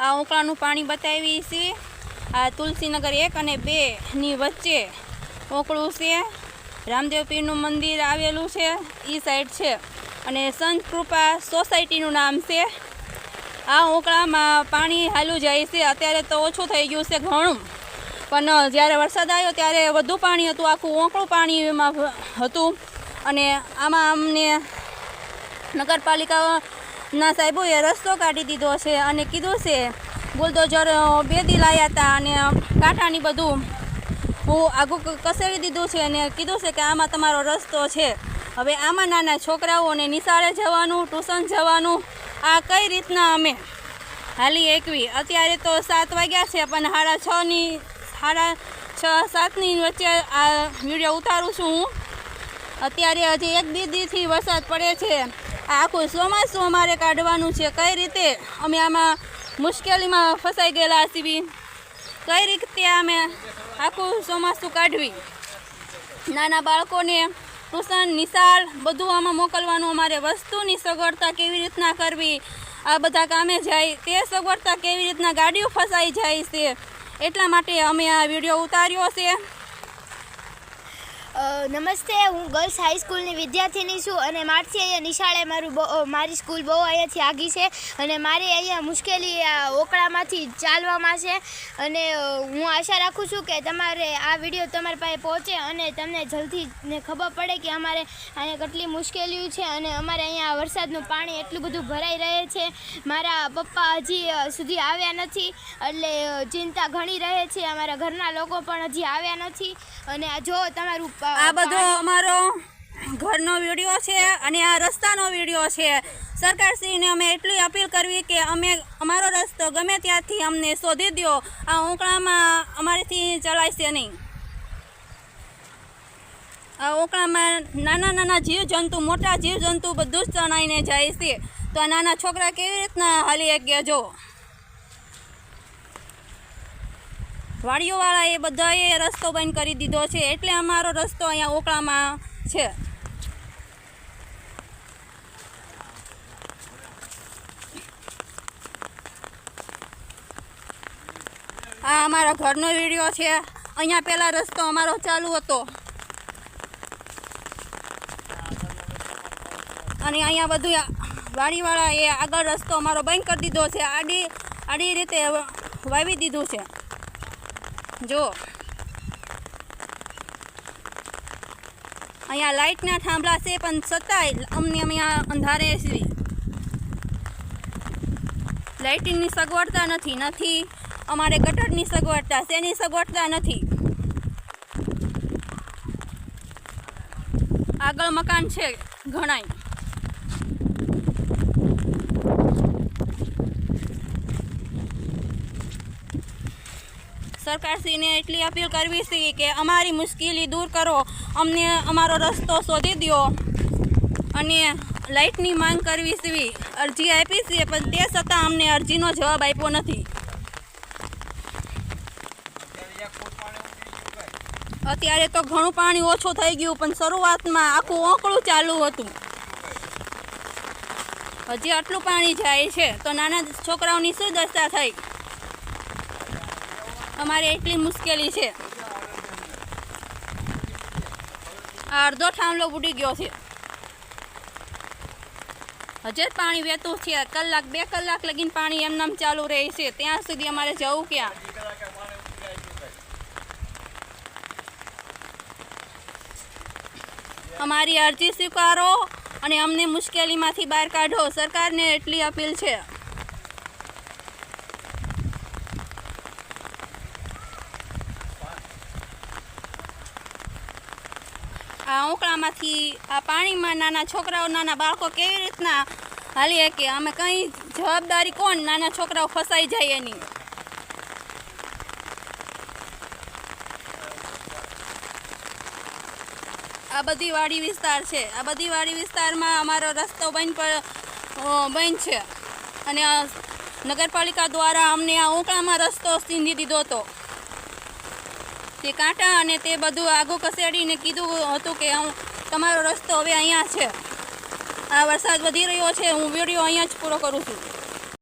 આ ઓકળાનું પાણી બતાવી છે. આ તુલસીનગર એક અને બેની વચ્ચે ઓકળું છે. રામદેવ પીરનું મંદિર આવેલું છે એ સાઈડ છે. અને સંત કૃપા સોસાયટીનું નામ છે. આ ઓકળામાં પાણી હાલું જાય છે. અત્યારે તો ઓછું થઈ ગયું છે ઘણું. પણ જ્યારે વરસાદ આવ્યો ત્યારે વધુ પાણી હતું. આખું ઓકળું પાણીમાં હતું. અને આમાં અમને નગરપાલિકાના સાહેબોએ રસ્તો કાઢી દીધો છે અને કીધું છે, બુલડોઝર બે દી લાયા હતા અને કાંઠાની બધું હું આગું કસેડી દીધું છે અને કીધું છે કે આમાં તમારો રસ્તો છે. હવે આમાં નાના છોકરાઓને નિશાળે જવાનું, ટ્યુશન જવાનું, આ કઈ રીતના અમે? હાલી એકવી. અત્યારે તો સાત વાગ્યા છે, પણ સાડા છની સાડા છ, સાતની વચ્ચે આ વીડિયો ઉતારું છું હું. અત્યારે હજી એક બે દીથી વરસાદ પડે છે. આખું ચોમાસું અમારે કાઢવાનું છે. કઈ રીતે? અમે આમાં મુશ્કેલીમાં ફસાઈ ગયેલા સીવી કઈ રીતે અમે આખું ચોમાસું કાઢવી? નાના બાળકોને ટ્યુશન નિશાળ બધું આમાં મોકલવાનું, અમારે વસ્તુની સગવડતા કેવી રીતના કરવી, આ બધા કામે જાય. તે સગવડતા કેવી રીતના ગાડીઓ ફસાઈ જાય છે. એટલા માટે અમે આ વીડિયો ઉતાર્યો છે. નમસ્તે, હું ગર્લ્સ હાઈસ્કૂલની વિદ્યાર્થીની છું અને મારથી અહીંયા નિશાળે મારું મારી સ્કૂલ બહુ અહીંયાથી આગી છે અને મારે અહીંયા મુશ્કેલી ઓકળામાંથી ચાલવામાં છે અને હું આશા રાખું છું કે તમારે આ વીડિયો તમારી પાસે પહોંચે અને તમને જલ્દી ને ખબર પડે કે અમારે અહીંયા કેટલી મુશ્કેલીઓ છે અને અમારે અહીંયા વરસાદનું પાણી એટલું બધું ભરાઈ રહે છે. મારા પપ્પા હજી સુધી આવ્યા નથી એટલે ચિંતા ઘણી રહે છે. અમારા ઘરના લોકો પણ હજી આવ્યા નથી અને જો તમારું આ બધો અમારો ઘરનો વીડિયો છે અને આ રસ્તાનો વીડિયો છે. સરકારશ્રીને અમે એટલી અપીલ કરવી કે અમે અમારો રસ્તો ગમે ત્યાંથી અમને શોધી દો આ ઉકળામાં અમારેથી ચલાયશે નહીં. આ ઉકળામાં નાના નાના જીવજંતુ મોટા જીવજંતુ બધું જ તણાઈને જાય છે. તો આ નાના છોકરા કેવી રીતના હાલી ગયા જો? વાડીઓવાળા એ બધાએ રસ્તો બંધ કરી દીધો છે. એટલે અમારો રસ્તો અહીંયા ઓકળામાં છે. આ અમારા ઘરનો વીડિયો છે. અહીંયા પહેલાં રસ્તો અમારો ચાલુ હતો. અને અહીંયા બધું વાડીવાળાએ આગળ રસ્તો અમારો બંધ કરી દીધો છે. આડી આડી રીતે વાવી દીધું છે. જો. અહીંયા લાઇટના થાંભલા છે, પણ છતાંય અમને અહીંયા અંધારે છીએ. લાઇટિંગની સગવડતા નથી નથી. અમારે ગટરની સગવડતા શેની સગવડતા નથી. આગળ મકાન છે, ઘણાય. સરકારશ્રીને એટલી અપીલ કરવી છે કે અમારી મુશ્કેલી દૂર કરો. અમને અમારો રસ્તો શોધી દો અને લાઇટની માંગ કરવી છે. અરજી આપી છે, પણ તે છતાં અમને અરજીનો જવાબ આપ્યો નથી. અત્યારે તો ઘણું પાણી ઓછું થઈ ગયું, પણ શરૂઆતમાં આખું ઓંકળું ચાલુ હતું. હજી આટલું પાણી જાય છે, તો નાના છોકરાઓની શું દશા થઈ? અમારે એટલી મુશ્કેલી છે. અડધો થાંભલો ઉડી ગયો છે. હજે પાણી વહેતું છે. કલાક, બે કલાક લગીને પાણી એમનામ ચાલુ રહે છે. ત્યાં સુધી અમારે જવું ક્યાં? અમારી અરજી સ્વીકારો અને અમને મુશ્કેલીમાંથી બહાર કાઢો. સરકારને એટલી અપીલ છે. આ ઉકળામાંથી આ પાણીમાં નાના છોકરાઓ, નાના બાળકો કેવી રીતના હાલીએ કે અમે કંઈ જવાબદારી કોણ? નાના છોકરાઓ ફસાઈ જાય એની. આ બધી વાડી વિસ્તાર છે. આ બધી વાડી વિસ્તારમાં અમારો રસ્તો બંધ પર બંધ છે. અને નગરપાલિકા દ્વારા અમને આ ઉકળામાં રસ્તો સીંધી દીધો હતો. તે કાંટા અને તે બધું આગું ખસેડીને કીધું હતું કે હું, તમારો રસ્તો હવે અહીંયા છે. આ વરસાદ વધી રહ્યો છે, હું વીડિયો અહીંયા જ પૂરો કરું છું.